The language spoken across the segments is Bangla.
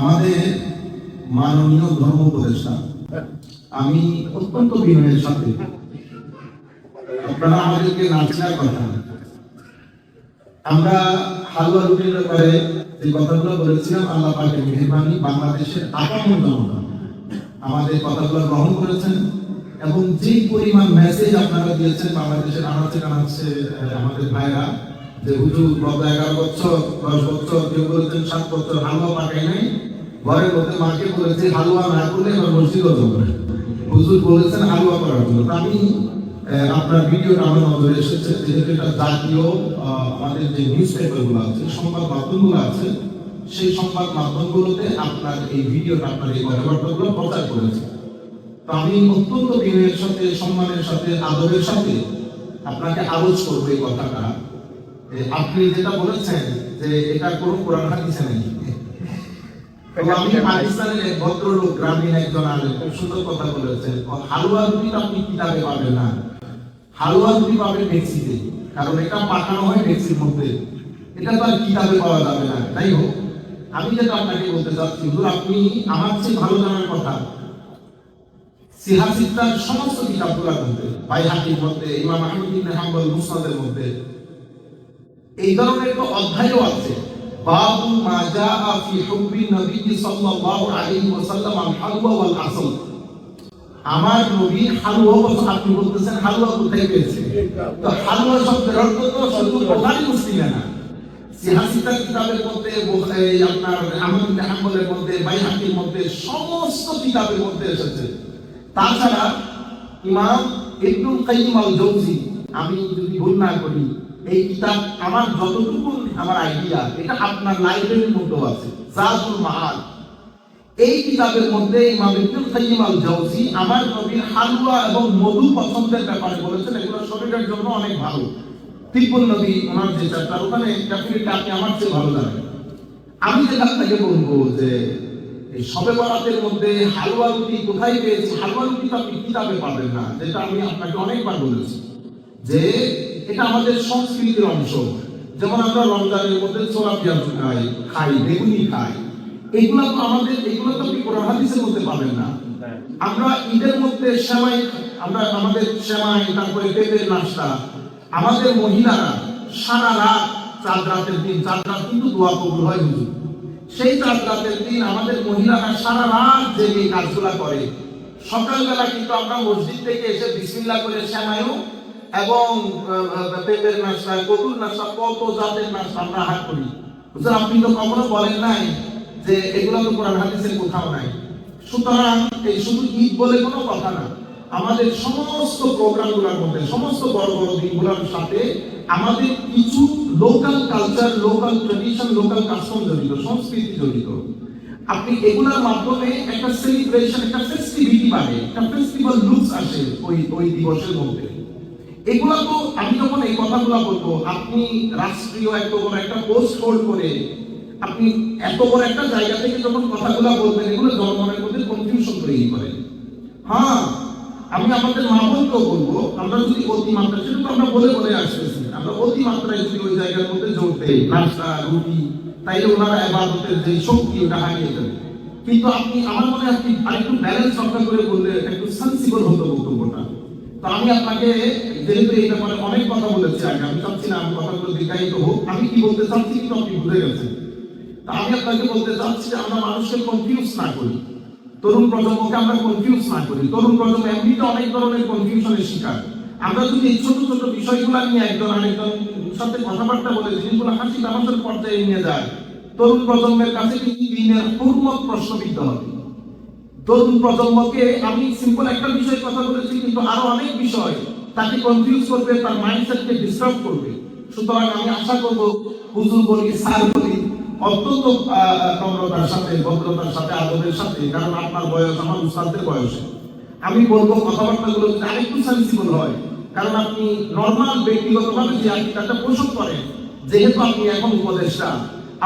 আমাদের মাননীয় ধর্ম উপদেষ্টা আমি অত্যন্ত বিনয়ের সাথে। আপনারা আমাদেরকে নাচনার কথা। আমরা হালুয়া রুটির ব্যাপারে যে কথাগুলো বলেছিলাম আল্লাহ পাকের মেহরবানি বাংলাদেশের আপামর আমাদের কথাগুলো গ্রহণ করেছেন এবং যে পরিমাণ মেসেজ আপনারা দিয়েছেন বাংলাদেশের আনাচে আহ, আমাদের ভাইরা যে হুজুর গত এগারো বছর, দশ বছর কেউ বলেছেন সাত বছর হালুয়া পাকাই নাই ঘরে বলতে মাকে বলেছে হালুয়া না করলে এবার মসজিদও যাবে হুজুর বলেছেন হালুয়া করার জন্য। আমি আপনার ভিডিওটা আমার নজরে এসেছে, যেহেতু এটা জাতীয় আমাদের যে নিউজ পেপারগুলো আছে, সংবাদ মাধ্যমগুলো আছে, সেই সংবাদ মাধ্যমগুলোতে আপনার এই ভিডিওটা আপনার এই কথাবার্তাগুলো প্রচার করেছে। তো আমি অত্যন্ত বিনয়ের সাথে, সম্মানের সাথে, আদরের সাথে আপনাকে আলোচ করব এই কথাটা। আপনি যেটা বলেছেন যে এটা কোনো কোরআন হাদিসে নেই। আমি পাকিস্তানের এক ভদ্রলোক, গ্রামীণ একজন আলেম, খুব সুন্দর কথা বলেছেন। হালুয়া রুটি আপনি কিতাবে পাবেন না। হালুয়া রুটি পাবেন মেক্সিতে, কারণ এটা পাঠানো হয় মেক্সির মধ্যে। এটা তো আর কিতাবে পাওয়া যাবে না। তাই হোক, আমি যেটা আপনাকে বলতে চাচ্ছি, হুজুর, আপনি আমার চেয়ে ভালো জানার কথা। সিহাসিদ্দার সমস্ত কিতাবগুলোর মধ্যে বাইহাকির মধ্যে, ইমাম আহমদ ইবনে হাম্বল মধ্যে। এই ধরনের একটা অধ্যায়ও আছে। বাবু মা জাআ ফি হুব্বি নবী সাল্লাল্লাহু আলাইহি ওয়াসাল্লাম আল হালওয়া ওয়াল আসল। আমার নবী হালুয়া বলতে আপনি বলতেছেন হালুয়া কোথায় পেয়েছে? তো হালুয়া শব্দের অর্থ তো শুধু বুখারী মুসলিমে না। সিহাসিতা কিতাবের মধ্যে আপনার আহমদ হাম্বলের মধ্যে, বাইহাকির মধ্যে, সমস্ত কিতাবের মধ্যে এসেছে। তাছাড়া ইমাম ইবনুল কাইয়িম আল জৌজি আমি যদি ভুল না করি এই কিতাব আমার যতটুকু আমার আইডিয়া এটা আপনার লাইব্রেরির মধ্যেও আছে জাদুল মাআদ এই কিতাবের মধ্যে ইমাম ইবনুল কাইয়িম আল জৌজি আমার নবীর হালুয়া এবং মধু পছন্দের ব্যাপারে বলেছেন, এগুলো শরীরের জন্য অনেক ভালো। তিব্বত নবী ওনার যে চ্যাপ্টার ওখানে ডেফিনেটলি আপনি আমার চেয়ে ভালো জানেন। আমি যেটা আপনাকে বলব যে, এই সবে বরাতের মধ্যে হালুয়া রুটি কোথায় পেয়েছি? হালুয়া রুটি তো আপনি কিতাবে পাবেন না, যেটা আমি আপনাকে অনেকবার বলেছি। যে এটা আমাদের সংস্কৃতির অংশ। যেমন আমরা রমজানের মধ্যে ছোলা পেঁয়াজ খাই খাই, বেগুনি খাই। এগুলো তো আমাদের এগুলো তো আপনি কোরআন হাদিসের মধ্যে পাবেন না। আমরা ঈদের মধ্যে সেমাই আমরা আমাদের সেমাই, তারপরে পেঁপের নাস্তা। আমাদের মহিলারা সারা রাত চার রাতের দিন চার রাত কিন্তু দোয়া কবুল হয় হুজুর। সেই চার রাতের দিন আমাদের মহিলারা সারা রাত জেগে কাজগুলা করে। সকালবেলা কিন্তু আমরা মসজিদ থেকে এসে বিসমিল্লাহ করে শ্যামায়ু এবং পেঁপের নাস্তা কটুর নাস্তা কত জাতের নাস্তা আমরা হাত করি। হুজুর আপনি তো কখনো বলেন নাই যে এগুলো তো কোরআন হাদিসের কোথাও নাই। সুতরাং এই শুধু ঈদ বলে কোনো কথা না, আমাদের সমস্ত প্রোগ্রাম প্রোগ্রামগুলোর মধ্যে, সমস্ত বড় বড় দিনগুলোর সাথে আমাদের কিছু local culture local tradition local custom জড়িত, সংস্কৃতি জড়িত। আপনি এগুলোর মাধ্যমে একটা সেলিব্রেশন একটা ফেস্টিভিটি বাড়ে, একটা ফেস্টিভ্যাল লুকস আসে ওই ওই দিবসের মধ্যে। এগুলো তো আমি যখন এই কথাগুলো বলব, আপনি রাষ্ট্রীয় এত বড় একটা পোস্ট হোল্ড করে আপনি এত বড় একটা জায়গা থেকে যখন কথাগুলো বলবেন, এগুলো জনগণের মধ্যে কনফিউশন তৈরি করে। হ্যাঁ আমি আমাদের মা বলব, আমরা যদি অতিমাত্রা সেটা আমরা বলে বলে আসতেছি, আমরা অতিমাত্রায় যদি ওই জায়গার মধ্যে জোর দেই রুটি, তাইলে ওনারা এবাদতের যে শক্তি, ওটা হারিয়ে যাবে। কিন্তু আপনি, আমার মনে হয় আপনি আরেকটু ব্যালেন্স রক্ষা করে বললে একটু সেন্সিবল হতো বক্তব্যটা। আমি আপনাকে যেহেতু এই ব্যাপারে অনেক কথা বলেছি আগে, আমি চাচ্ছি না আমি কথাগুলো দীর্ঘায়িত হোক। আমি কি বলতে চাচ্ছি কিন্তু আপনি ভুলে গেছেন। তা আমি আপনাকে বলতে চাচ্ছি যে আমরা মানুষকে কনফিউজ না করি। তরুণ প্রজন্মকে আমরা কনফিউজ না করি। তরুণ প্রজন্ম এমনিতে অনেক ধরনের কনফিউশনের শিকার। আমরা যদি এই ছোট ছোট বিষয়গুলো নিয়ে একজন আরেকজন সাথে কথাবার্তা বলে জিনিসগুলো হাসি তামাশার পর্যায়ে নিয়ে যায়, তরুণ প্রজন্মের কাছে কিন্তু দিনের হুরমত প্রশ্নবিদ্ধ হবে। তরুণ প্রজন্মকে আমি সিম্পল একটা বিষয় কথা বলেছি কিন্তু আরও অনেক বিষয় তাকে কনফিউজ করবে, তার মাইন্ডসেটকে ডিস্টার্ব করবে। সুতরাং আমি আশা করব হুজুর বলি, স্যার বলি, অত্যন্ত নম্রতার সাথে, ভদ্রতার সাথে আদরের সাথে, কারণ আপনার বয়স আমার উস্তাদের বয়সে। আমি বলব কথাবার্তাগুলো যদি আরেকটু সেন্সিবল হয়, কারণ আপনি নর্মাল ব্যক্তিগতভাবে যে আকিদাটা পোষণ করেন যেহেতু আপনি এখন উপদেষ্টা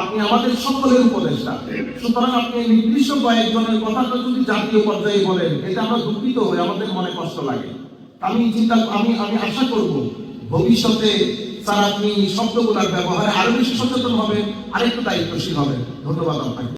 আপনি আমাদের সকলের উপদেষ্টা। সুতরাং আপনি নির্দিষ্ট কয়েকজনের কথাটা যদি জাতীয় পর্যায়ে বলেন, এটা আমরা দুঃখিত হই আমাদের মনে কষ্ট লাগে। আমি চিন্তা, আমি আমি আশা করব ভবিষ্যতে স্যার আপনি শব্দগুলার ব্যবহারে আরও বেশি সচেতন হবেন, আরেকটু দায়িত্বশীল হবেন। ধন্যবাদ আপনাকে।